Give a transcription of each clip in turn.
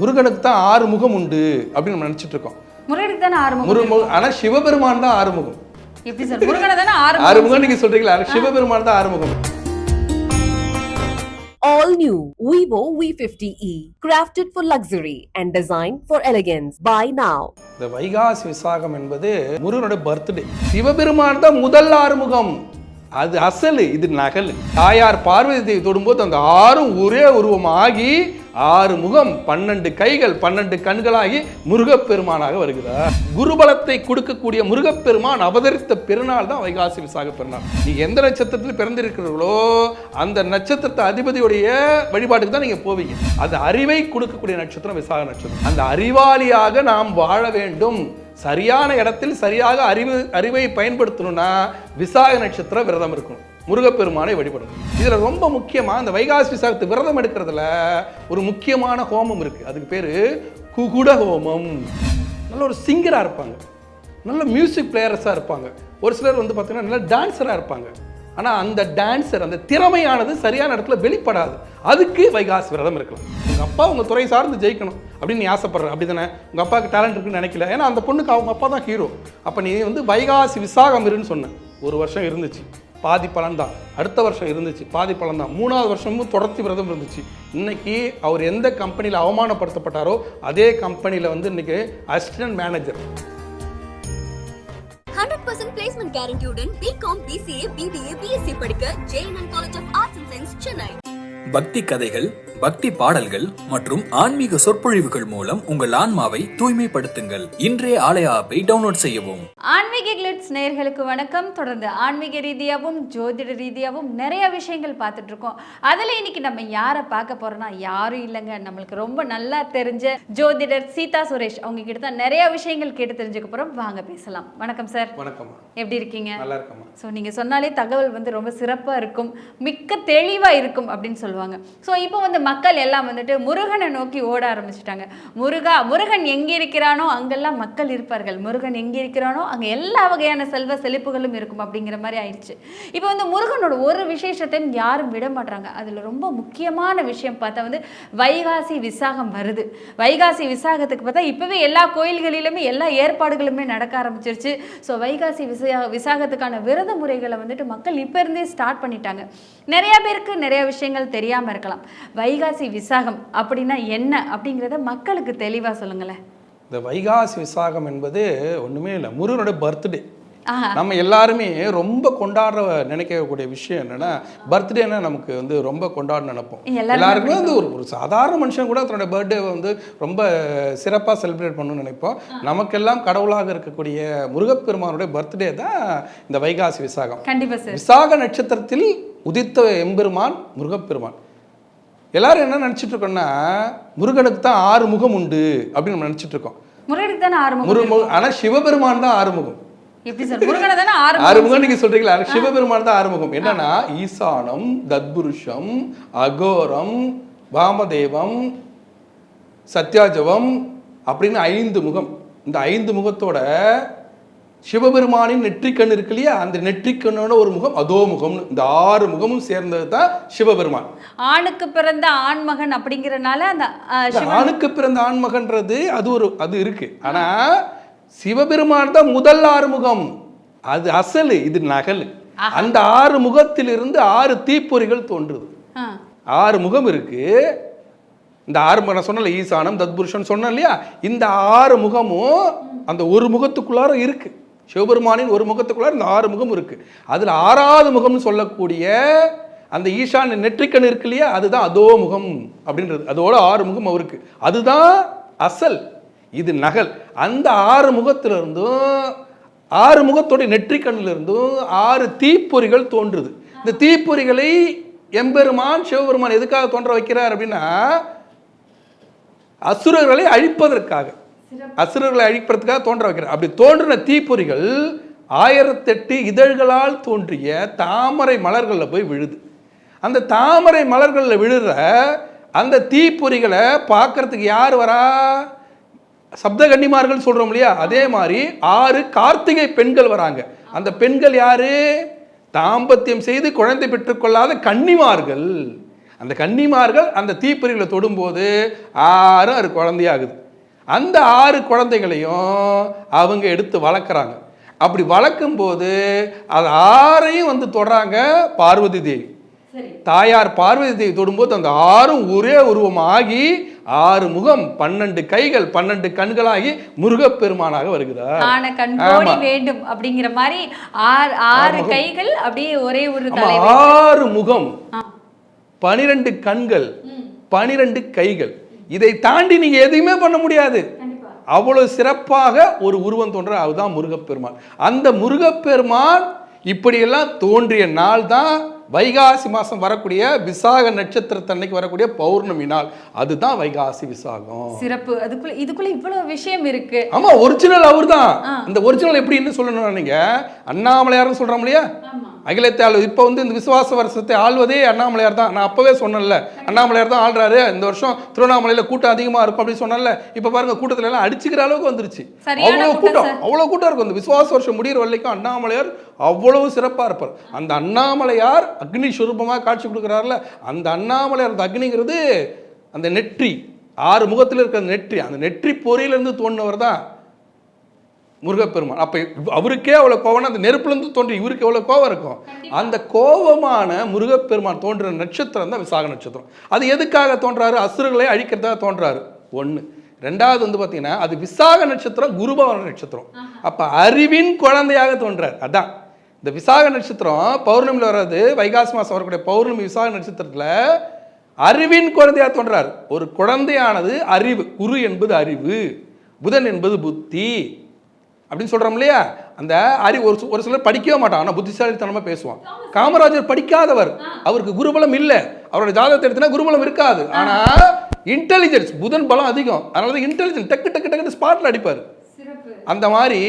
முருகனுக்கு தான் ஆறு முகம் உண்டு அப்படின்னு நம்ம நினைச்சிட்டு இருக்கோம். முருகனுக்கு தானே ஆறுமுகம் முருகன் ஆனா சிவபெருமான் தான் ஆறுமுகம். எப்படி சார் முருகனை தானே ஆறுமுகம் ஆறுமுகம் நீங்க சொல்றீங்களா? சிவபெருமான் தான் Arumugam. All new Vivo V50e, crafted for luxury and designed for elegance. Buy now. இந்த வைகாசி விசாகம் என்பது முருகனுடைய பர்த்டே. சிவபெருமான் தான் முதல் ஆறுமுகம். அது அசலு இது நகல். தாயார் பார்வதி தேவி தொடும்போது அந்த ஆறும் ஒரே உருவமாகி ஆறு முகம் பன்னெண்டு கைகள் பன்னெண்டு கண்களாகி முருகப்பெருமானாக வருகிறார். குருபலத்தை கொடுக்கக்கூடிய முருகப்பெருமான் அவதரித்த பெருநாள் தான் வைகாசி விசாக பெருநாள். நீ எந்த நட்சத்திரத்தில் பிறந்திருக்கிறீர்களோ அந்த நட்சத்திரத்தை அதிபதியுடைய வழிபாட்டுக்கு தான் நீங்க போவீங்க. அது அறிவை கொடுக்கக்கூடிய நட்சத்திரம் விசாக நட்சத்திரம். அந்த அறிவாளியாக நாம் வாழ வேண்டும். சரியான இடத்தில் சரியாக அறிவு அறிவை பயன்படுத்தணும்னா விசாக நட்சத்திரம் விரதம் இருக்கணும். முருகப்பெருமானை வழிபடணும் இதில் ரொம்ப முக்கியமாக இந்த வைகாசி விசாகத்து விரதம் எடுக்கிறதுல ஒரு முக்கியமான ஹோமம் இருக்குது அதுக்கு பேர் குகுட ஹோமம். நல்ல ஒரு சிங்கராக இருப்பாங்க. நல்ல மியூசிக் பிளேயர்ஸாக இருப்பாங்க. ஒரு சிலர் வந்து பார்த்தீங்கன்னா நல்ல டான்ஸராக இருப்பாங்க. ஆனால் அந்த டான்ஸர் அந்த திறமையானது சரியான இடத்துல வெளிப்படாது. அதுக்கு வைகாசி விரதம் இருக்கலாம். உங்கள் அப்பா உங்கள் துறை சார்ந்து ஜெயிக்கணும் அப்படின்னு நீ ஆசைப்படுற. அப்படி தானே உங்கள் அப்பாவுக்கு டேலண்ட் இருக்குன்னு நினைக்கல. ஏன்னா அந்த பொண்ணுக்கு அவங்க அப்பா தான் ஹீரோ அப்போ நீ வந்து வைகாசி விசாகம் இருன்னு சொன்ன. ஒரு வருஷம் இருந்துச்சு. பாதி பலன் தான். அடுத்த வருஷம் இருந்துச்சு பாதி பலன் தான். மூணாவது வருஷமும் தொடர்ச்சி விரதம் இருந்துச்சு. இன்னைக்கு அவர் எந்த கம்பெனியில் அவமானப்படுத்தப்பட்டாரோ அதே கம்பெனியில் வந்து இன்றைக்கி அசிஸ்டன்ட் மேனேஜர் 100% பிளேஸ்மெண்ட் கேரண்டியுடன் பிகாம் பிசிஏ பிபிஏ பிஎஸ்சி படிக்க JNN college of arts and science Chennai பக்தி கதைகள் பக்தி பாடல்கள் மற்றும் ஆன்மீக சொற்பொழிவுகள் மூலம் உங்கள் ஆன்மாவை தூய்மைப்படுத்துங்கள். இன்றைய ஆலய ஆப்பை டவுன்லோட் செய்யவும். ஆன்மீக கிளிட்ஸ் நேயர்களுக்கு வணக்கம். தொடர்ந்து ஆன்மீக ரீதியாகவும் ஜோதிட ரீதியாகவும் நிறைய விஷயங்கள் பார்த்துட்டு இருக்கோம் அதில் இன்னைக்கு நம்ம யாரை பார்க்க போறோம்னா யாரும் இல்லைங்க. நம்மளுக்கு ரொம்ப நல்லா தெரிஞ்ச ஜோதிடர் சீதா சுரேஷ். அவங்க கிட்ட தான் நிறைய விஷயங்கள் கேட்டு தெரிஞ்சுக்க போறோம். வாங்க பேசலாம். வணக்கம் சார். வணக்கம்மா. எப்படி இருக்கீங்க? நல்லா இருக்கம்மா. ஸோ நீங்கள் சொன்னாலே தகவல் வந்து ரொம்ப சிறப்பாக இருக்கும். மிக்க தெளிவாக இருக்கும் அப்படின்னு சொல்லுவாங்க. ஸோ இப்போ வந்து மக்கள் எல்லாம் வந்துட்டு முருகனை நோக்கி ஓட ஆரம்பிச்சிட்டாங்க. முருகா முருகன் எங்கே இருக்கிறானோ அங்கெல்லாம் மக்கள் இருப்பார்கள். முருகன் எங்கே இருக்கிறானோ அங்கே எல்லா வகையான செல்வ செழிப்புகளும் இருக்கும் அப்படிங்கிற மாதிரி ஆயிடுச்சு. இப்போ வந்து முருகனோட ஒரு விசேஷத்தையும் யாரும் விட மாட்டாங்க அதில் ரொம்ப முக்கியமான விஷயம் பார்த்தா வந்து வைகாசி விசாகம் வருது. வைகாசி விசாகத்துக்கு பார்த்தா இப்போவே எல்லா கோயில்களிலுமே எல்லா ஏற்பாடுகளுமே நடக்க ஆரம்பிச்சிருச்சு. ஸோ வைகாசி விசா விசாகத்துக்கான விரத முறைகளை வந்துட்டு மக்கள் இப்போ இருந்தே ஸ்டார்ட் பண்ணிட்டாங்க. நிறைய பேருக்கு நிறைய விஷயங்கள் தெரியும். தெரியாமல் இருக்கலாம். வைகாசி விசாகம் அப்படின்னா என்ன அப்படிங்கிறத மக்களுக்கு தெளிவாக சொல்லுங்களேன். இந்த வைகாசி விசாகம் என்பது ஒண்ணுமே இல்லை முருகனோட பர்த்டே நம்ம எல்லாருமே ரொம்ப கொண்டாடுற நினைக்கக்கூடிய விஷயம் என்னன்னா பர்த்டேனா நமக்கு வந்து ரொம்ப கொண்டாட நினைப்போம். எல்லாருக்குமே வந்து ஒரு ஒரு சாதாரண மனுஷன் கூட தன்னோட பர்த்டே வந்து ரொம்ப சிறப்பாக செலிப்ரேட் பண்ணணும்னு நினைப்போம். நமக்கெல்லாம் கடவுளாக இருக்கக்கூடிய முருகப்பெருமானுடைய பர்த்டே தான் இந்த வைகாசி விசாகம். கண்டிப்பாக விசாக நட்சத்திரத்தில் உதித்த எம்பெருமான் முருகப்பெருமான். எல்லாரும் என்ன நினைச்சிட்டு இருக்கோம்னா முருகனுக்கு தான் ஆறு முகம் உண்டு அப்படின்னு நம்ம நினைச்சிட்டு இருக்கோம் முருகனுக்கு தானே முருகன் சிவபெருமான் தான் ஆறுமுகம். ஆறுமுகம் ஆறுமுகம் நீங்க சொல்றீங்களா? சிவபெருமான் தான் ஆறுமுகம். என்னன்னா ஈசானம் தத்புருஷம் அகோரம் வாமதேவம் சத்யாஜவம் அப்படின்னு ஐந்து முகம். இந்த ஐந்து முகத்தோட சிவபெருமானின் நெற்றிக்கண் இருக்கு இல்லையா? அந்த நெற்றிக்கண்ணோட ஒரு முகம் அதோ முகம்னு. இந்த ஆறு முகமும் சேர்ந்தது தான் சிவபெருமான். ஆணுக்கு பிறந்த ஆண்மகன் அப்படிங்கிறனால அந்த ஆணுக்கு பிறந்த ஆண்மகன்றது அது ஒரு அது இருக்கு. ஆனா சிவபெருமான் தான் முதல் ஆறுமுகம் அது அசலு இது நகல். அந்த ஆறு முகத்திலிருந்து ஆறு தீப்பொறிகள் தோன்றுது. ஆறு முகம் இருக்கு. இந்த ஆறு நான் சொன்னல ஈசானம் தத்புருஷன் சொன்னேன் இல்லையா? இந்த ஆறு முகமும் அந்த ஒரு முகத்துக்குள்ளார இருக்கு. சிவபெருமானின் ஒரு முகத்துக்குள்ள இந்த ஆறு முகம் இருக்கு. அதில் ஆறாவது முகம்னு சொல்லக்கூடிய அந்த ஈசான நெற்றிக்கண் இருக்கு இல்லையா? அதுதான் அதோ முகம் அப்படின்றது. அதோட ஆறு முகம் அவருக்கு. அதுதான் அசல். இது நகல். அந்த ஆறு முகத்துல இருந்தும் ஆறு முகத்தோட நெற்றிக்கண்ணிலிருந்தும் ஆறு தீப்பொறிகள் தோன்றுது. இந்த தீப்பொறிகளை எம்பெருமான் சிவபெருமான் எதுக்காக தோன்ற வைக்கிறார் அப்படின்னா அசுரர்களை அழிப்பதற்காக. அசுரர்களை அழிப்பதற்காக தோன்ற வைக்கிறார். அப்படி தோன்றின தீப்பொறிகள் ஆயிரத்தெட்டு இதழ்களால் தோன்றிய தாமரை மலர்களில் போய் விழுது. அந்த தாமரை மலர்களில் விழுற அந்த தீப்பொறிகளை பார்க்கறதுக்கு யார் வரா? சப்த சப்தகன்னிமார்கள் சொல்றோம் இல்லையா? அதே மாதிரி ஆறு கார்த்திகை பெண்கள் வராங்க. அந்த பெண்கள் யாரு? தாம்பத்தியம் செய்து குழந்தை பெற்றுக்கொள்ளாத கன்னிமார்கள். அந்த கன்னிமார்கள் அந்த தீப்பொறிகளை தொடும்போது ஆறும் அது குழந்தையாகுது. அந்த ஆறு குழந்தைகளையும் அவங்க எடுத்து வளர்க்குறாங்க. அப்படி வளர்க்கும் போது அது ஆறையும் வந்து தொடுறாங்க பார்வதி தேவி. தாயார் பார்வதி தேவி தொடும்போது அந்த ஆறும் ஒரே உருவமாகி ஆறு முகம் பன்னெண்டு கைகள் பன்னெண்டு கண்களாகி முருகப்பெருமானாக வருகிறார். வேண்டும் அப்படிங்கிற மாதிரி ஆறு ஆறு கைகள் அப்படியே ஒரே ஒரு ஆறு முகம். பனிரெண்டு கண்கள் பனிரெண்டு கைகள். இதை தாண்டி நீங்க எதையுமே பண்ண முடியாது. அவ்வளவு சிறப்பாக ஒரு உருவம் தோன்ற அதுதான் முருகப்பெருமான். அந்த முருகப்பெருமான் இப்படியெல்லாம் தோன்றிய நாள் தான் வைகாசி மாசம் வரக்கூடிய விசாக நட்சத்திரத்தன்னைக்கு வரக்கூடிய பௌர்ணமி நாள். அதுதான் வைகாசி விசாகம். சிறப்பு. அதுக்குள்ள இதுக்குள்ள இவ்வளவு விஷயம் இருக்கு. ஆமா ஒரிஜினல் அவர்தான். இந்த ஒரிஜினல் எப்படின்னு சொல்லணும் நீங்க அண்ணாமலையார்னு சொல்றோம் இல்லையா? அகிலத்தை ஆள் இப்போ வந்து இந்த விசுவாச வருஷத்தை ஆள்வதே அண்ணாமலையார் தான். நான் அப்பவே சொன்னேன்ல அண்ணாமலையார் தான் ஆள்றாரு. இந்த வருஷம் திருவண்ணாமலையில கூட்டம் அதிகமா இருக்கும் அப்படின்னு சொன்னேன்ல. இப்போ பாருங்க கூட்டத்துல எல்லாம் அடிச்சுக்கிற அளவுக்கு வந்துருச்சு. அவ்வளவு கூட்டம். அவ்வளவு கூட்டம் இருக்கும். இந்த விசுவாச வருஷம் முடியிற வரைக்கும் அண்ணாமலையார் அவ்வளவு சிறப்பா இருப்பார். அந்த அண்ணாமலையார் அக்னி சுரூபமாக காட்சி கொடுக்குறாருல அந்த அண்ணாமலையார் அந்த அக்னிங்கிறது அந்த நெற்றி ஆறு முகத்தில் இருக்கிற அந்த நெற்றி அந்த நெற்றி பொறியிலிருந்து தோணினவர் தான் முருகப்பெருமான். அப்ப அவருக்கே அவ்வளவு கோவம் அந்த நெருப்புலேருந்து தோன்றி இவருக்கு எவ்வளவு கோவம் இருக்கும்? அந்த கோபமான முருகப்பெருமான் தோன்ற நட்சத்திரம் தான் விசாக நட்சத்திரம். அது எதுக்காக தோன்றாரு? அசுரர்களை அழிக்கிறதாக தோன்றாரு. ஒண்ணு. ரெண்டாவது வந்து பார்த்தீங்கன்னா அது விசாக நட்சத்திரம் குருபவன நட்சத்திரம். அப்ப அறிவின் குழந்தையாக தோன்றார். அதான். இந்த விசாக நட்சத்திரம் பௌர்ணமியில் வர்றது வைகாசி மாசம் வரக்கூடிய பௌர்ணமி விசாக நட்சத்திரத்துல அறிவின் குழந்தையாக தோன்றார். ஒரு குழந்தையானது அறிவு குரு என்பது அறிவு புதன் என்பது புத்தி. அப்படின்னு சொல்றோம் இல்லையா? அந்த அறிவு ஒரு ஒரு சிலர் படிக்கவே மாட்டான் ஆனால் புத்திசாலித்தனமா பேசுவான். காமராஜர் படிக்காதவர். அவருக்கு குருபலம் இல்லை. அவரோட ஜாதகத்தை எடுத்தினா குருபலம் இருக்காது. ஆனா இன்டெலிஜென்ஸ் புதன் பலம் அதிகம். அதனால தான் இன்டெலிஜென்ஸ் டக்கு டக்கு டக்குன்னு ஸ்பாட்ல அடிப்பார். அந்த மாதிரி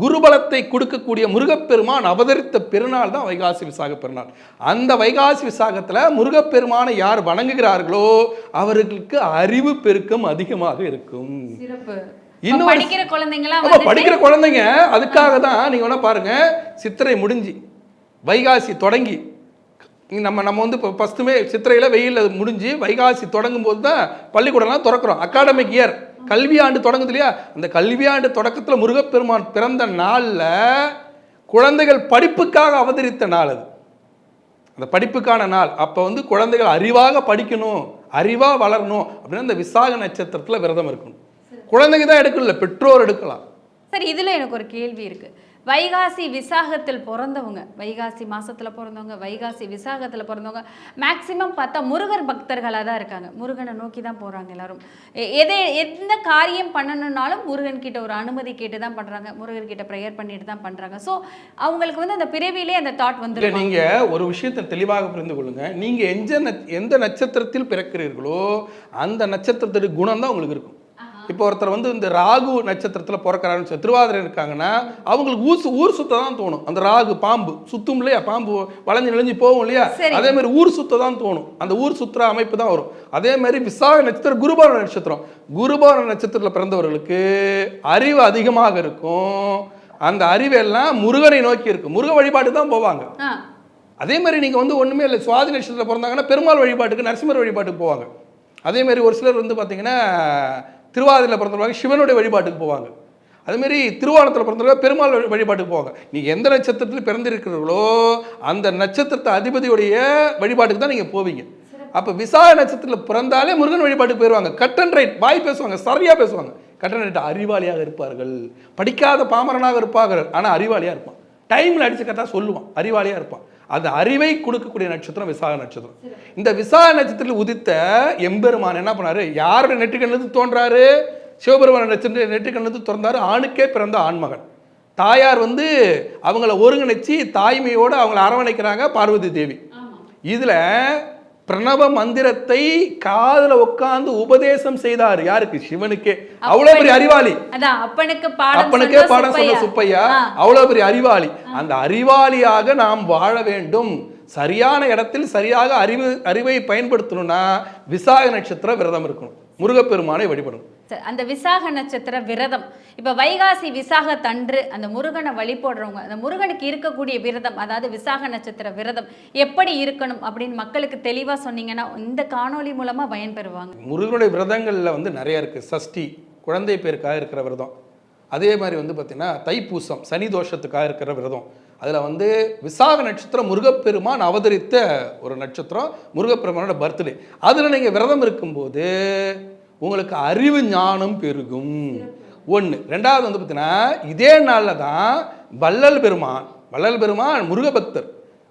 குருபலத்தை கொடுக்கக்கூடிய முருகப்பெருமான் அவதரித்த பெருநாள் தான் வைகாசி விசாக பெருநாள். அந்த வைகாசி விசாகத்துல முருகப்பெருமானை யார் வணங்குகிறார்களோ அவர்களுக்கு அறிவு பெருக்கம் அதிகமாக இருக்கும். சிறப்பு. இன்னும் படிக்கிற படிக்கிற குழந்தைங்க அதுக்காக தான் நீங்க வேணா பாருங்க சித்திரை முடிஞ்சு வைகாசி தொடங்கி நம்ம நம்ம வந்து இப்போ ஃபஸ்ட்டுமே சித்திரையில் வெயிலில் முடிஞ்சு வைகாசி தொடங்கும் போது தான் பள்ளிக்கூடம்லாம் திறக்கிறோம். அகாடமிக் இயர் கல்வியாண்டு தொடங்குது இல்லையா? அந்த கல்வியாண்டு தொடக்கத்தில் முருகப்பெருமான் பிறந்த நாளில் குழந்தைகள் படிப்புக்காக அவதரித்த நாள் அது. அந்த படிப்புக்கான நாள். அப்போ வந்து குழந்தைகள் அறிவாக படிக்கணும் அறிவாக வளரணும் அப்படின்னா இந்த விசாக நட்சத்திரத்தில் விரதம் இருக்கணும். குழந்தைங்க தான் எடுக்கல பெற்றோர் எடுக்கலாம். சரி இதுல எனக்கு ஒரு கேள்வி இருக்கு. வைகாசி விசாகத்தில் பிறந்தவங்க வைகாசி மாசத்துல பிறந்தவங்க வைகாசி விசாகத்துல பிறந்தவங்க மேக்சிமம் பார்த்தா முருகர் பக்தர்களாக தான் இருக்காங்க. முருகனை நோக்கி தான் போறாங்க எல்லாரும். எதை எந்த காரியம் பண்ணணும்னாலும் முருகன் கிட்ட ஒரு அனுமதி கேட்டு தான் பண்றாங்க. முருகர் கிட்ட ப்ரேயர் பண்ணிட்டு தான் பண்றாங்க. ஸோ அவங்களுக்கு வந்து அந்த பிறவியிலே அந்த தாட் வந்து நீங்க ஒரு விஷயத்தை தெளிவாக புரிந்து கொள்ளுங்க. நீங்க எந்த எந்த நட்சத்திரத்தில் பிறக்கிறீர்களோ அந்த நட்சத்திரத்துடைய குணம் தான் உங்களுக்கு இருக்கும். இப்போ ஒருத்தர் வந்து இந்த ராகு நட்சத்திரத்தில் பிறக்கிறாருன்னு சொல்லி திருவாதிரை இருக்காங்கன்னா அவங்களுக்கு ஊர் ஊர் சுத்த தான் தோணும். அந்த ராகு பாம்பு சுத்தும் இல்லையா? பாம்பு வளைஞ்சு நெளிஞ்சு போகும் இல்லையா. அதே மாதிரி ஊர் சுத்த தான் தோணும். அந்த ஊர் சுத்துற அமைப்பு தான் வரும். அதே மாதிரி விசாக நட்சத்திரம் குருபார நட்சத்திரம். குருபார நட்சத்திரத்தில் பிறந்தவர்களுக்கு அறிவு அதிகமாக இருக்கும். அந்த அறிவெல்லாம் முருகனை நோக்கி இருக்கும். முருக வழிபாட்டு தான் போவாங்க. அதே மாதிரி நீங்கள் வந்து ஒன்றுமே இல்லை சுவாதி நட்சத்திரத்தில் பிறந்தாங்கன்னா பெருமாள் வழிபாட்டுக்கு நரசிம்மர் வழிபாட்டுக்கு போவாங்க. அதே மாதிரி ஒரு சிலர் வந்து பார்த்தீங்கன்னா திருவாதிரையில் பிறந்தவங்க சிவனுடைய வழிபாட்டுக்கு போவாங்க. அதுமாரி திருவானத்தில் பிறந்தவங்க பெருமாள் வழி- வழிபாட்டுக்கு போவாங்க. நீங்கள் எந்த நட்சத்திரத்தில் பிறந்திருக்கிறீர்களோ அந்த நட்சத்திரத்தை அதிபதியுடைய வழிபாட்டுக்கு தான் நீங்கள் போவீங்க. அப்போ விசாக நட்சத்திரத்தில் பிறந்தாலே முருகன் வழிபாட்டுக்கு போயிடுவாங்க கட் அண்ட் ரைட் வாய் பேசுவாங்க சரியாக பேசுவாங்க. கட் அண்ட் ரைட் அறிவாளியாக இருப்பார்கள். படிக்காத பாமரனாக இருப்பார்கள். ஆனால் அறிவாளியாக இருப்பான். டைமில் அடித்து கரெக்டாக சொல்லுவான். அறிவாளியாக இருப்பான். அந்த அறிவை கொடுக்கக்கூடிய நட்சத்திரம் விசாக நட்சத்திரம். இந்த விசாக நட்சத்திரத்தில் உதித்த எம்பெருமான் என்ன பண்ணாரு? யாருடைய நெற்றிக்கண்ணிலிருந்து தோன்றாரு? சிவபெருமான நட்சத்திர நெற்றிக்கண்ணிலிருந்து திறந்தாரு. ஆணுக்கே பிறந்த ஆண்மகன். தாயார் வந்து அவங்கள ஒருங்கிணைச்சு தாய்மையோடு அவங்கள அரவணைக்கிறாங்க பார்வதி தேவி. இதுல பிரணவ மந்திரத்தை காதுல உட்கார்ந்து உபதேசம் செய்தார். யாருக்கு? சிவனுக்கே. அவ்வளவு பெரிய அறிவாளி. அப்பனுக்கு பாடம் சொன்ன சுப்பையா. அவ்வளவு பெரிய அறிவாளி. அந்த அறிவாளியாக நாம் வாழ வேண்டும். சரியான இடத்தில் சரியாக அறிவு அறிவை பயன்படுத்தணும்னா விசாக நட்சத்திர விரதம் இருக்கணும். முருகப்பெருமானை வழிபடணும். அந்த விசாக நட்சத்திர விரதம். இப்போ வைகாசி விசாக தன்று அந்த முருகனை வழிபடுறவங்க அந்த முருகனுக்கு இருக்கக்கூடிய விரதம் அதாவது விசாக நட்சத்திர விரதம் எப்படி இருக்கணும் அப்படின்னு மக்களுக்கு தெளிவாக சொன்னீங்கன்னா இந்த காணொளி மூலமாக பயன்பெறுவாங்க. முருகனுடைய விரதங்களில் வந்து நிறைய இருக்குது சஷ்டி குழந்தை பேருக்காக இருக்கிற விரதம். அதே மாதிரி வந்து பார்த்திங்கன்னா தைப்பூசம் சனி தோஷத்துக்காக இருக்கிற விரதம். அதில் வந்து விசாக நட்சத்திரம் முருகப்பெருமான் அவதரித்த ஒரு நட்சத்திரம் முருகப்பெருமானோட பர்த்டே. அதில் நீங்கள் விரதம் இருக்கும்போது உங்களுக்கு அறிவு ஞானம் பெருகும். ஒன்று ரெண்டாவது வந்து பார்த்தீங்கன்னா இதே நாளில் தான் வள்ளல் பெருமான். வள்ளல் பெருமான் முருகபக்தர்.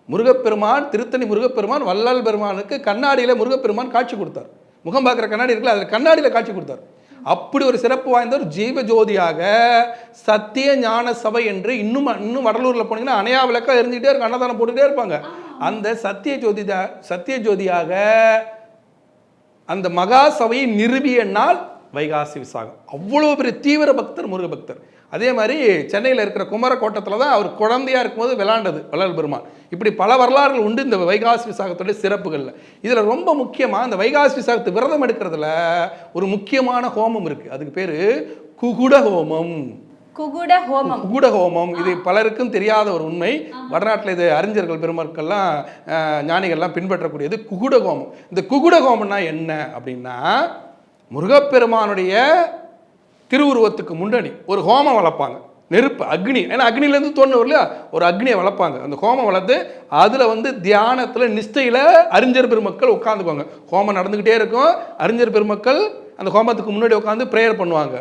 முருகப்பெருமான் திருத்தணி முருகப்பெருமான் வள்ளல் பெருமானுக்கு கண்ணாடியில் முருகப்பெருமான் காட்சி கொடுத்தார். முகம் பார்க்குற கண்ணாடி இருக்குல்ல அதில் கண்ணாடியில் காட்சி கொடுத்தார். அப்படி ஒரு சிறப்பு வாய்ந்த ஒரு ஜீவ ஜோதியாக சத்திய ஞான சபை என்று இன்னும் இன்னும் வடலூரில் போனீங்கன்னா அணையா விளக்கா எரிஞ்சுக்கிட்டே இருக்கும் அன்னதானம் போட்டுக்கிட்டே இருப்பாங்க. அந்த சத்திய ஜோதி சத்திய ஜோதியாக அந்த மகா சபையை நிறுவிய நாள் வைகாசி விசாகம். அவ்வளோ பெரிய தீவிர பக்தர் முருக பக்தர். அதே மாதிரி சென்னையில் இருக்கிற குமரக்கோட்டத்தில் தான் அவர் குழந்தையா இருக்கும்போது விளாண்டது வள்ளல் பெருமான் இப்படி பல வரலாறுகள் உண்டு இந்த வைகாசி விசாகத்துடைய சிறப்புகளில். இதில் ரொம்ப முக்கியமாக இந்த வைகாசி விசாகத்து விரதம் எடுக்கிறதுல ஒரு முக்கியமான ஹோமம் இருக்குது அதுக்கு பேர் குகுட ஹோமம். குகுட ஹோமம். குகுட ஹோமம். இது பலருக்கும் தெரியாத ஒரு உண்மை. வடநாட்டில் இது அறிஞர்கள் பெருமக்கள்லாம் ஞானிகள்லாம் பின்பற்றக்கூடியது குகுட ஹோமம். இந்த குகுட ஹோமம்னா என்ன அப்படின்னா முருகப்பெருமானுடைய திருவுருவத்துக்கு முன்னாடி ஒரு ஹோமம் வளர்ப்பாங்க. நெருப்பு அக்னி. ஏன்னா அக்னிலேருந்து தோணும் இல்லையா? ஒரு அக்னியை வளர்ப்பாங்க. அந்த ஹோமம் வளர்த்து அதில் வந்து தியானத்தில் நிஷ்டையில் அறிஞர் பெருமக்கள் உட்காந்துக்குவாங்க. ஹோமம் நடந்துக்கிட்டே இருக்கும். அறிஞர் பெருமக்கள் அந்த ஹோமத்துக்கு முன்னாடி உட்காந்து ப்ரேயர் பண்ணுவாங்க.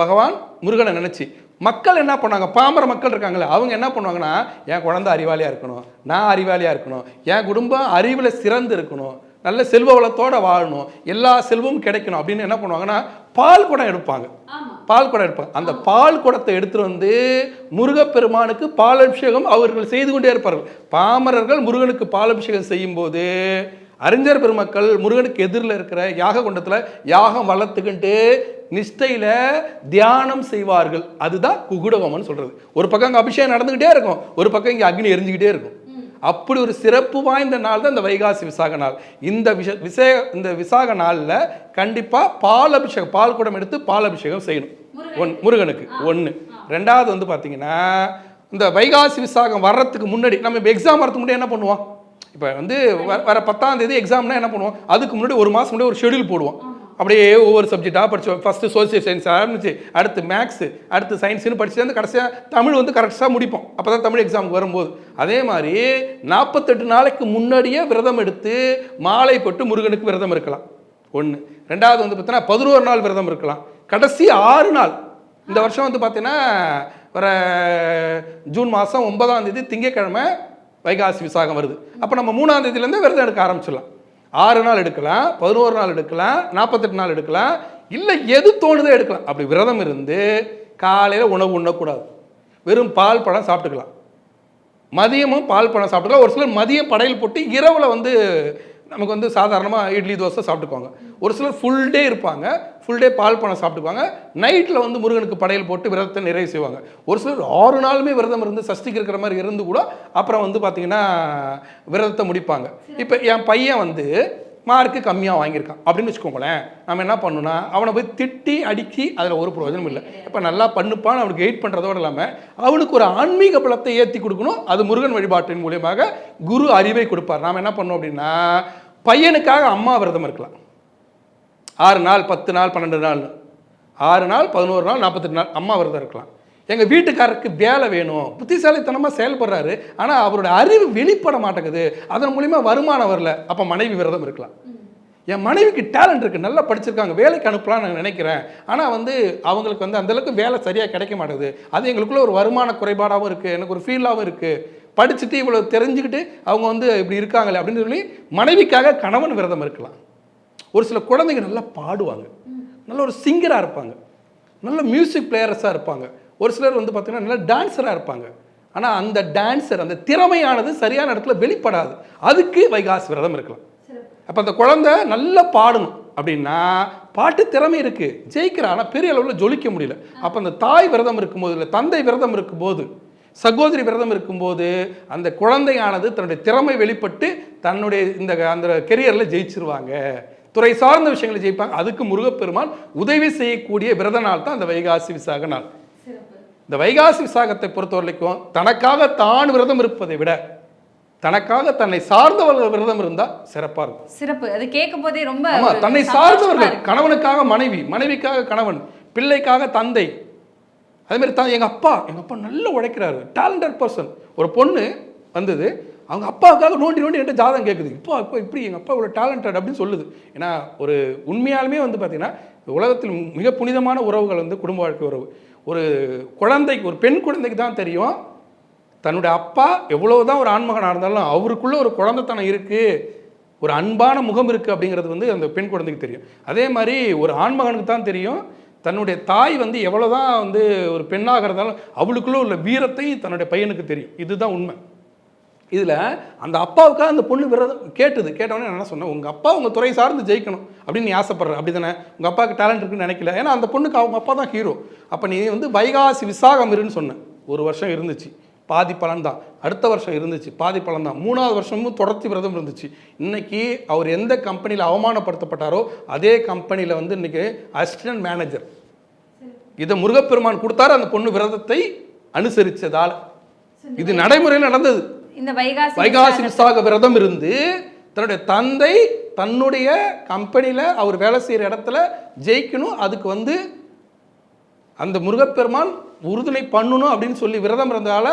பகவான் முருகனை நினச்சி மக்கள் என்ன பண்ணாங்க பாமர மக்கள் இருக்காங்களே அவங்க என்ன பண்ணுவாங்கன்னா என் குழந்தை அறிவாளியாக இருக்கணும் நான் அறிவாளியாக இருக்கணும் என் குடும்பம் அறிவில் சிறந்து இருக்கணும் நல்ல செல்வ வளத்தோட வாழணும் எல்லா செல்வமும் கிடைக்கணும் அப்படின்னு என்ன பண்ணுவாங்கன்னா பால் குடம் எடுப்பாங்க. பால் குடம் எடுப்பாங்க. அந்த பால் குடத்தை எடுத்துட்டு வந்து முருகப்பெருமானுக்கு பால் அபிஷேகம் அவர்கள் செய்து கொண்டே இருப்பார்கள். பாமரர்கள் முருகனுக்கு பால் அபிஷேகம் செய்யும்போது அறிஞர் பெருமக்கள் முருகனுக்கு எதிரில் இருக்கிற யாக குண்டத்தில் யாகம் வளர்த்துக்கிட்டு நிஷ்டையில் தியானம் செய்வார்கள். அதுதான் குகுடகோமம்னு சொல்கிறது ஒரு பக்கம் அங்கே அபிஷேகம் நடந்துக்கிட்டே இருக்கும். ஒரு பக்கம் இங்கே அக்னி எரிஞ்சுக்கிட்டே இருக்கும். அப்படி ஒரு சிறப்பு வாய்ந்த நாள் தான் இந்த வைகாசி விசாக நாள். இந்த விஷ விசே இந்த விசாக நாளில் கண்டிப்பாக பால் அபிஷேகம் பால் குடம் எடுத்து பால் அபிஷேகம் செய்யணும். ஒன் முருகனுக்கு. ஒன்று ரெண்டாவது வந்து பார்த்தீங்கன்னா இந்த வைகாசி விசாகம் வர்றதுக்கு முன்னாடி நம்ம எக்ஸாம் வரதுக்கு முன்னாடி என்ன பண்ணுவோம்? இப்போ வந்து வர- வர பத்தாம் தேதி எக்ஸாம்னா என்ன பண்ணுவோம்? அதுக்கு முன்னாடி ஒரு மாதம் முன்னாடி ஒரு ஷெடியூல் போடுவோம். அப்படியே ஒவ்வொரு சப்ஜெக்டாக படிச்சோம் ஃபஸ்ட்டு சோசியல் சயின்ஸ் ஆரம்பிச்சு அடுத்து மேக்ஸு அடுத்து சயின்ஸ்னு படிச்சு வந்து கடைசியாக தமிழ் வந்து கரெக்டாக முடிப்போம். அப்போ தான் தமிழ் எக்ஸாமுக்கு வரும்போது. அதே மாதிரி நாற்பத்தெட்டு நாளைக்கு முன்னாடியே விரதம் எடுத்து மாலை போட்டு முருகனுக்கு விரதம் இருக்கலாம். ஒன்று ரெண்டாவது வந்து பார்த்தீங்கன்னா பதினோரு நாள் விரதம் இருக்கலாம். கடைசி ஆறு நாள். இந்த வருஷம் வந்து பார்த்தீங்கன்னா வர ஜூன் மாதம் ஒன்பதாம் தேதி திங்கட்கிழமை வைகாசி விசாகம் வருது. அப்போ நம்ம மூணாம் தேதியிலேருந்து விரதம் எடுக்க ஆரம்பிச்சிடலாம். ஆறு நாள் எடுக்கலாம் பதினோரு நாள் எடுக்கலாம் நாற்பத்தெட்டு நாள் எடுக்கலாம். இல்லை எது தோணுதோ எடுக்கலாம். அப்படி விரதம் இருந்து காலையில் உணவு உண்ணக்கூடாது. வெறும் பால் பழம் சாப்பிட்டுக்கலாம். மதியமும் பால் பழம் சாப்பிட்டுக்கலாம். ஒரு சிலர் மதியம் படையல் போட்டு இரவில் வந்து நமக்கு வந்து சாதாரணமாக இட்லி தோசை சாப்பிட்டுக்குவாங்க. ஒரு சிலர் ஃபுல் டே இருப்பாங்க. ஃபுல் டே பால் பணம் சாப்பிட்டுக்குவாங்க. நைட்டில் வந்து முருகனுக்கு படையல் போட்டு விரதத்தை நிறைவு செய்வாங்க. ஒரு சிலர் ஆறு நாளுமே விரதம் இருந்து சஷ்டிக்கு இருக்கிற மாதிரி இருந்து கூட அப்புறம் வந்து பார்த்திங்கன்னா விரதத்தை முடிப்பாங்க. இப்போ என் பையன் வந்து மார்க்கு கம்மியாக வாங்கியிருக்கான். அப்படின்னு வச்சுக்கோங்களேன் நம்ம என்ன பண்ணணும்னா அவனை போய் திட்டி அடிக்கி அதில் ஒரு பிரயோஜனம் இல்லை. இப்போ நல்லா பண்ணுப்பான்னு அவனுக்கு எயிட் பண்ணுறதோடு இல்லாமல் அவனுக்கு ஒரு ஆன்மீக பலத்தை ஏற்றி கொடுக்கணும். அது முருகன் வழிபாட்டின் மூலியமாக குரு அறிவை கொடுப்பார். நாம் என்ன பண்ணோம் அப்படின்னா பையனுக்காக அம்மா விரதம் இருக்கலாம். ஆறு நாள் பத்து நாள் பன்னெண்டு நாள். ஆறு நாள் பதினோரு நாள் நாற்பத்தெட்டு நாள் அம்மா விரதம் இருக்கலாம். எங்கள் வீட்டுக்காரருக்கு வேலை வேணும். புத்திசாலித்தனமாக செயல்படுறாரு. ஆனால் அவரோட அறிவு வெளிப்பட மாட்டேங்குது. அதன் மூலிமா வருமானம் வரல. அப்போ மனைவி விரதம் இருக்கலாம். என் மனைவிக்கு டேலண்ட் இருக்குது நல்லா படிச்சிருக்காங்க. வேலைக்கு அனுப்பலாம்னு நான் நினைக்கிறேன். ஆனால் வந்து அவங்களுக்கு வந்து அந்தளவுக்கு வேலை சரியாக கிடைக்க மாட்டேங்குது. அது எங்களுக்குள்ள ஒரு வருமான குறைபாடாகவும் இருக்குது எனக்கு ஒரு ஃபீலாகவும் இருக்குது படிச்சுட்டு இவ்வளோ தெரிஞ்சுக்கிட்டு அவங்க வந்து இப்படி இருக்காங்களே அப்படின்னு சொல்லி மனைவிக்காக கணவன் விரதம் இருக்கலாம். ஒரு சில குழந்தைங்க நல்லா பாடுவாங்க. நல்ல ஒரு சிங்கராக இருப்பாங்க. நல்ல மியூசிக் பிளேயர்ஸாக இருப்பாங்க. ஒரு சிலர் வந்து பார்த்திங்கன்னா நல்ல டான்ஸராக இருப்பாங்க. ஆனால் அந்த டான்ஸர் அந்த திறமையானது சரியான இடத்துல வெளிப்படாது. அதுக்கு வைகாசி விரதம் இருக்கலாம். அப்போ அந்த குழந்தை நல்லா பாடணும். அப்படின்னா பாட்டு திறமை இருக்குது ஜெயிக்கிறான் ஆனால் பெரிய அளவில் ஜொலிக்க முடியல. அப்போ அந்த தாய் விரதம் இருக்கும்போது இல்லை தந்தை விரதம் இருக்கும்போது சகோதரி விரதம் இருக்கும்போது அந்த குழந்தையானது தன்னுடைய திறமை வெளிப்பட்டு தன்னுடைய இந்த அந்த கெரியரில் ஜெயிச்சிருவாங்க. துறை சார்ந்த விஷயங்களை ஜெயிப்பாங்க. அதுக்கு முருகப்பெருமான் உதவி செய்யக்கூடிய விரத நாள் தான் அந்த வைகாசி விசாக நாள். இந்த வைகாசி விசாகத்தை பொறுத்த வரைக்கும் தனக்காக தான் விரதம் இருப்பதை விட தனக்காக தன்னை சார்ந்தவர்கள் விரதம் இருந்தா சிறப்பா இருக்கும். சிறப்பு. அது கேட்கும் போதே ரொம்ப தன்னை சார்ந்தவர்கள். கணவனுக்காக மனைவி மனைவிக்காக கணவன் பிள்ளைக்காக தந்தை. அதே மாதிரி தான் எங்க அப்பா. எங்க அப்பா நல்லா உழைக்கிறாரு. டேலண்டட் பர்சன் ஒரு பொண்ணு வந்தது. அவங்க அப்பாவுக்காக நோண்டி நோண்டி என்கிட்ட ஜாதகம் கேட்குது. இப்போ அப்பா இப்படி எங்கள் அப்பா இவ்வளோ டேலண்டட் அப்படின்னு சொல்லுது. ஏன்னா ஒரு உண்மையாலுமே வந்து பார்த்தீங்கன்னா உலகத்தில் மிக புனிதமான உறவுகள் வந்து குடும்ப வாழ்க்கை உறவு. ஒரு குழந்தைக்கு ஒரு பெண் குழந்தைக்கு தான் தெரியும். தன்னுடைய அப்பா எவ்வளோ தான் ஒரு ஆண்மகனாக இருந்தாலும் அவருக்குள்ளே ஒரு குழந்தைத்தனம் இருக்குது ஒரு அன்பான முகம் இருக்குது அப்படிங்கிறது வந்து அந்த பெண் குழந்தைக்கு தெரியும். அதே மாதிரி ஒரு ஆண்மகனுக்கு தான் தெரியும். தன்னுடைய தாய் வந்து எவ்வளோ தான் வந்து ஒரு பெண்ணாக இருந்தாலும் அவளுக்குள்ளே உள்ள வீரத்தை தன்னுடைய பையனுக்கு தெரியும். இதுதான் உண்மை. இதில் அந்த அப்பாவுக்காக அந்த பொண்ணு விரதம் கேட்டது. கேட்டவொடனே நான் என்ன சொன்னேன்? உங்கள் அப்பா உங்கள் துறை சார்ந்து ஜெயிக்கணும். அப்படின்னு நீ ஆசைப்படுற. அப்படி தானே உங்கள் அப்பாவுக்கு டேலண்ட் இருக்குன்னு நினைக்கல. ஏன்னா அந்த பொண்ணுக்கு அவங்க அப்பா தான் ஹீரோ அப்போ நீ வந்து வைகாசி விசாகம் இருன்னு சொன்னேன் ஒரு வருஷம் இருந்துச்சு. பாதி பலன் தான். அடுத்த வருஷம் இருந்துச்சு. பாதி பலன் தான். மூணாவது வருஷமும் தொடர்ச்சி விரதம் இருந்துச்சு. இன்னைக்கு அவர் எந்த கம்பெனியில் அவமானப்படுத்தப்பட்டாரோ அதே கம்பெனியில் வந்து இன்னைக்கு அசிஸ்டன்ட் மேனேஜர் இதை முருகப்பெருமான் கொடுத்தாரு. அந்த பொண்ணு விரதத்தை அனுசரித்ததால் இது நடைமுறையில் நடந்தது. இந்த வைகாசி வைகாசி விசாக- விரதம் இருந்து தன்னுடைய தந்தை தன்னுடைய கம்பெனியில் அவர் வேலை செய்கிற இடத்துல ஜெயிக்கணும். அதுக்கு வந்து அந்த முருகப்பெருமான் உறுதுணை பண்ணணும் அப்படின்னு சொல்லி விரதம் இருந்ததால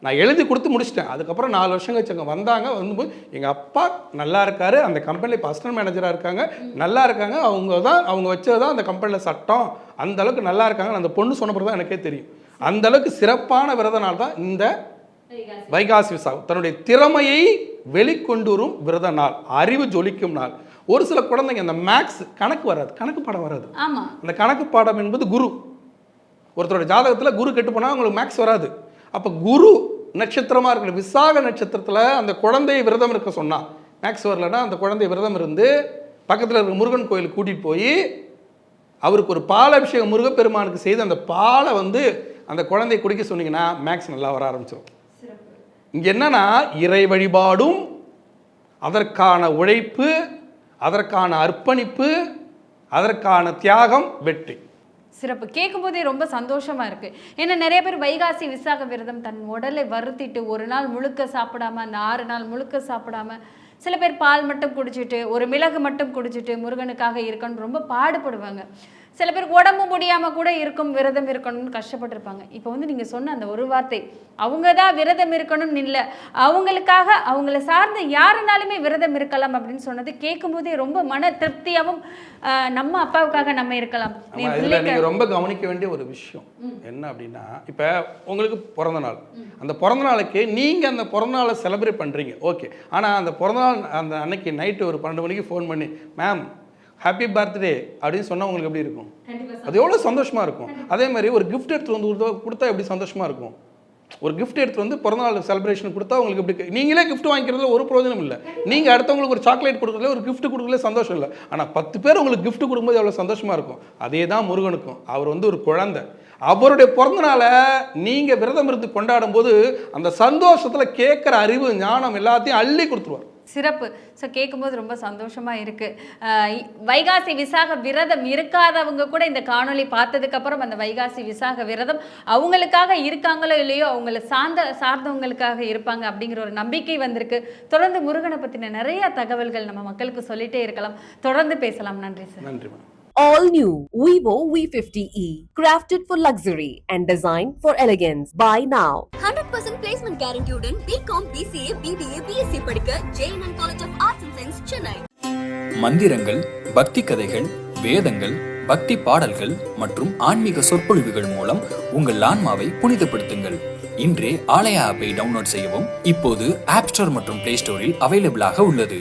நான் எழுதி கொடுத்து முடிச்சிட்டேன். அதுக்கப்புறம் நாலு வருஷம் கழிச்சு அங்கே வந்தாங்க. வந்தும்போது எங்கள் அப்பா நல்லா இருக்காரு. அந்த கம்பெனியில் அசிஸ்டன்ட் மேனேஜராக இருக்காங்க. நல்லா இருக்காங்க. அவங்க தான் அவங்க வச்சது தான் அந்த கம்பெனியில் சட்டம். அந்த அளவுக்கு நல்லா இருக்காங்க. அந்த பொண்ணு சொன்ன தான் எனக்கே தெரியும். அந்த அளவுக்கு சிறப்பான விரத நாள் தான் இந்த வைகாசி விசாகம் தன்னுடைய திறமையை வெளிக்கொண்டு வரும் விரத நாள் அறிவு ஜொலிக்கும் நாள். ஒரு சில குழந்தைங்க அந்த மேக்ஸ் கணக்கு வராது கணக்கு பாடம் வராது. அந்த கணக்கு பாடம் என்பது குரு. ஒருத்தரோட ஜாதகத்தில் குரு கெட்டு போனால் உங்களுக்கு மேக்ஸ் வராது. அப்போ குரு நட்சத்திரமாக இருக்கிற விசாக நட்சத்திரத்தில் அந்த குழந்தையை விரதம் இருக்க சொன்னா மேக்ஸ் வரலன்னா அந்த குழந்தை விரதம் இருந்து பக்கத்தில் இருக்கிற முருகன் கோயிலுக்கு கூட்டிகிட்டு போய் அவருக்கு ஒரு பாலாபிஷேகம் முருகப்பெருமானுக்கு செய்து அந்த பாலை வந்து அந்த குழந்தையை குடிக்க சொன்னீங்கன்னா மேக்ஸ் நல்லா வர ஆரம்பிச்சிடும் இங்கே என்னன்னா இறை வழிபாடும் அதற்கான உழைப்பு அதற்கான அர்ப்பணிப்பு அதற்கான தியாகம் வெற்றி. சிறப்பு. கேட்கும்போதே ரொம்ப சந்தோஷமா இருக்கு. ஏன்னா நிறைய பேர் வைகாசி விசாக விரதம் தன் உடலை வருத்திட்டு ஒரு நாள் முழுக்க சாப்பிடாம அந்த ஆறு நாள் முழுக்க சாப்பிடாம சில பேர் பால் மட்டும் குடிச்சிட்டு ஒரு மிளகு மட்டும் குடிச்சிட்டு முருகனுக்காக இருக்கணும்னு ரொம்ப பாடுபடுவாங்க. சில பேருக்கு உடம்பு முடியாம கூட இருக்கும் விரதம் இருக்கணும்னு கஷ்டப்பட்டிருப்பாங்க. இப்போ வந்து நீங்க சொன்ன அந்த ஒரு வார்த்தை அவங்க தான் விரதம் இருக்கணும்னு இல்லை அவங்களுக்காக அவங்கள சார்ந்த யாருனாலுமே விரதம் இருக்கலாம் அப்படின்னு சொன்னது கேட்கும்போதே ரொம்ப மன திருப்தியாகவும் நம்ம அப்பாவுக்காக நம்ம இருக்கலாம். ஆமா, என் இதுல பிள்ளைக்கு நீங்க ரொம்ப கவனிக்க வேண்டிய ஒரு விஷயம் என்ன அப்படின்னா இப்ப உங்களுக்கு பிறந்த நாள். அந்த பிறந்த நாளுக்கு நீங்க அந்த பிறந்த நாளை செலிப்ரேட் பண்றீங்க. ஓகே ஆனா அந்த பிறந்த நாள் அந்த அன்னைக்கு நைட்டு ஒரு பன்னெண்டு மணிக்கு ஃபோன் பண்ணி மேம் ஹாப்பி பர்த்டே அப்படின்னு சொன்னா உங்களுக்கு எப்படி இருக்கும்? அது எவ்வளோ சந்தோஷமா இருக்கும். அதே மாதிரி ஒரு கிஃப்ட் எடுத்து வந்து கொடுத்தா- எப்படி சந்தோஷமா இருக்கும்? ஒரு gift எடுத்து வந்து பிறந்தநாள் செலிப்ரேஷன் கொடுத்தா உங்களுக்கு எப்படி நீங்களே gift வாங்கிக்கிறதுல ஒரு பிரயோஜனம் இல்லை. நீங்க அடுத்தவங்களுக்கு ஒரு சாக்லேட் கொடுக்குறதுல ஒரு gift கொடுக்கறதுல சந்தோஷம் இல்லை. ஆனா பத்து பேர் உங்களுக்கு gift கொடுக்கும்போது எவ்வளவு சந்தோஷமா இருக்கும்? அதே தான் முருகனுக்கும். அவர் வந்து ஒரு குழந்தை. அவருடைய பிறந்தநாளை நீங்க விரதம் இருந்து கொண்டாடும் போது அந்த சந்தோஷத்துல கேட்குற அறிவு ஞானம் எல்லாத்தையும் அள்ளி கொடுத்துருவார். சிறப்பு. ஸோ கேட்கும்போது ரொம்ப சந்தோஷமா இருக்கு. வைகாசி விசாக விரதம் இருக்காதவங்க கூட இந்த காணொளி பார்த்ததுக்கு அப்புறம் அந்த வைகாசி விசாக விரதம் அவங்களுக்காக இருக்காங்களோ இல்லையோ அவங்கள சார்ந்த சார்ந்தவங்களுக்காக இருப்பாங்க அப்படிங்கிற ஒரு நம்பிக்கை வந்திருக்கு. தொடர்ந்து முருகனை பத்தின நிறைய தகவல்கள் நம்ம மக்களுக்கு சொல்லிட்டே இருக்கலாம். தொடர்ந்து பேசலாம். நன்றி சார். நன்றி madam. All new Vivo V50e, crafted for luxury and designed for elegance. Buy now. 100% placement guaranteed BCom, BCA, BBA, BSc படிக்க JNN College of Arts and Science, Chennai. மந்திரங்கள் பக்தி கதைகள் வேதங்கள் பக்தி பாடல்கள் மற்றும் ஆன்மீக சொற்பொழிவுகள் மூலம் உங்கள் ஆன்மாவை புனிதப்படுத்துங்கள் இன்றே ஆலயா ஆப்பை டவுன்லோட் செய்யவும் இப்போது ஆப் ஸ்டோர் மற்றும் பிளே ஸ்டோரில் அவைலபிளாக உள்ளது